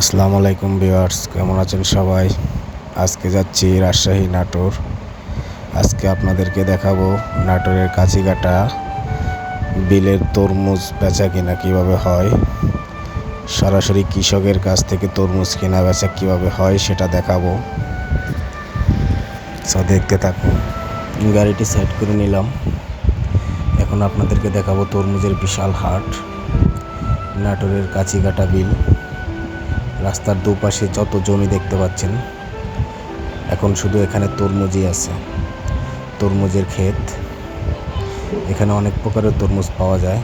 আসসালামু আলাইকুম ভিউয়ার্স, কেমন আছেন সবাই? আজকে যাচ্ছি রাজশাহী নাটোর। আজকে আপনাদেরকে দেখাবো নাটোরের কাছিকাটা বিলের তরমুজ বেচা কিনা কীভাবে হয়, সরাসরি কৃষকের কাছ থেকে তরমুজ কেনা বেচা কীভাবে হয় সেটা দেখাবো। সো দেখতে থাকুন। গাড়িটি সাইড করে নিলাম। এখন আপনাদেরকে দেখাবো তরমুজের বিশাল হাট, নাটোরের কাছিকাটা বিল। রাস্তার দুপাশে যত জমি দেখতে পাচ্ছেন, এখন শুধু এখানে তরমুজই আছে। তরমুজের ক্ষেত, এখানে অনেক প্রকারের তরমুজ পাওয়া যায়।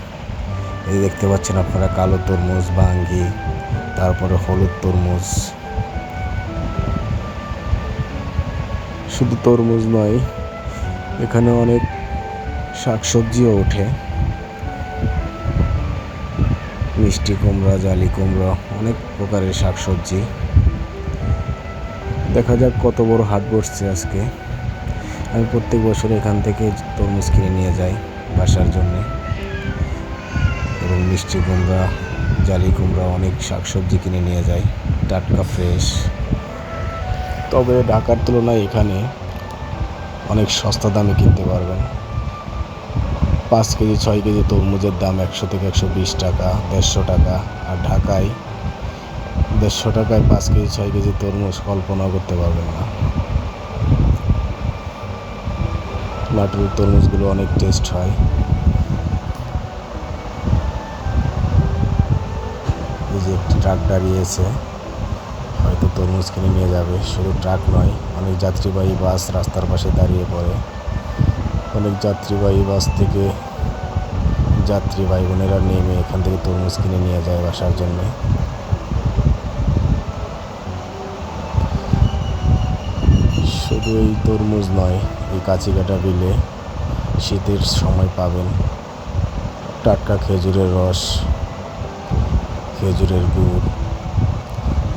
এই দেখতে পাচ্ছেন আপনারা, কালো তরমুজ, বাঙ্গি, তারপরে হলুদ তরমুজ। শুধু তরমুজ নয়, এখানে অনেক শাকসবজিও ওঠে। মিষ্টি কুমড়া, জালি কুমড়া, অনেক প্রকারের শাকসবজি। দেখা যাক কত বড় হাট বসছে আজকে। আমি প্রত্যেক বছর এখান থেকে তরমুজ কিনে নিয়ে যাই বাসার জন্য। এবং মিষ্টি কুমড়া, জালি কুমড়া, অনেক শাকসবজি কিনে নিয়ে যাই। টাটকা ফ্রেশ। তবে ঢাকার তুলনায় এখানে অনেক সস্তা দামে কিনতে পারবেন। পাঁচ কেজি, ছয় কেজি তরমুজের দাম একশো থেকে একশো বিশ টাকা, দেড়শো টাকা। আর ঢাকায় দেড়শো টাকায় পাঁচ কেজি, ছয় কেজি তরমুজ কল্পনাও করতে পারবেন না। নাটোরের তরমুজগুলো অনেক টেস্ট হয়। এই যে একটি ট্রাক দাঁড়িয়েছে, হয়তো তরমুজ কিনে নিয়ে যাবে। শুধু ট্রাক নয়, অনেক যাত্রীবাহী বাস রাস্তার পাশে দাঁড়িয়ে পড়ে। অনেক যাত্রীবাহী বাস থেকে যাত্রী ভাই বোনেরা নেমে এখান থেকে তরমুজ কিনে নিয়ে যায় বাসার জন্য। শুধু এই তরমুজ নয়, এই কাছিকাটা বিলে শীতের সময় পাবেন টাটকা খেজুরের রস, খেজুরের গুড়,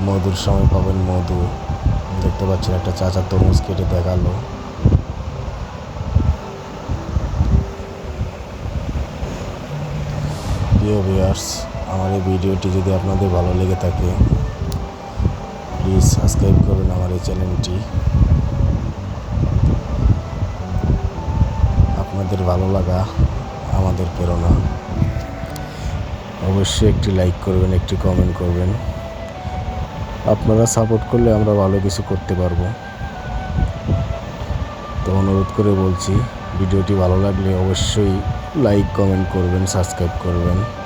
মধুর সময় পাবেন মধু। দেখতে পাচ্ছেন একটা চাচা তরমুজ কেটে দেখাল। প্রিয় ভিউয়ার্স আমার এই ভিডিওটি যদি আপনাদের ভালো লেগে থাকে প্লিজ সাবস্ক্রাইব করুন আমার এই চ্যানেলটি। আপনাদের ভালো লাগা আমাদের প্রেরণা। অবশ্যই একটি লাইক করবেন, একটি কমেন্ট করবেন। আপনারা সাপোর্ট করলে আমরা ভালো কিছু করতে পারব। তো অনুরোধ করে বলছি, ভিডিওটি ভালো লাগলে অবশ্যই লাইক কমেন্ট করবেন সাবস্ক্রাইব করবেন।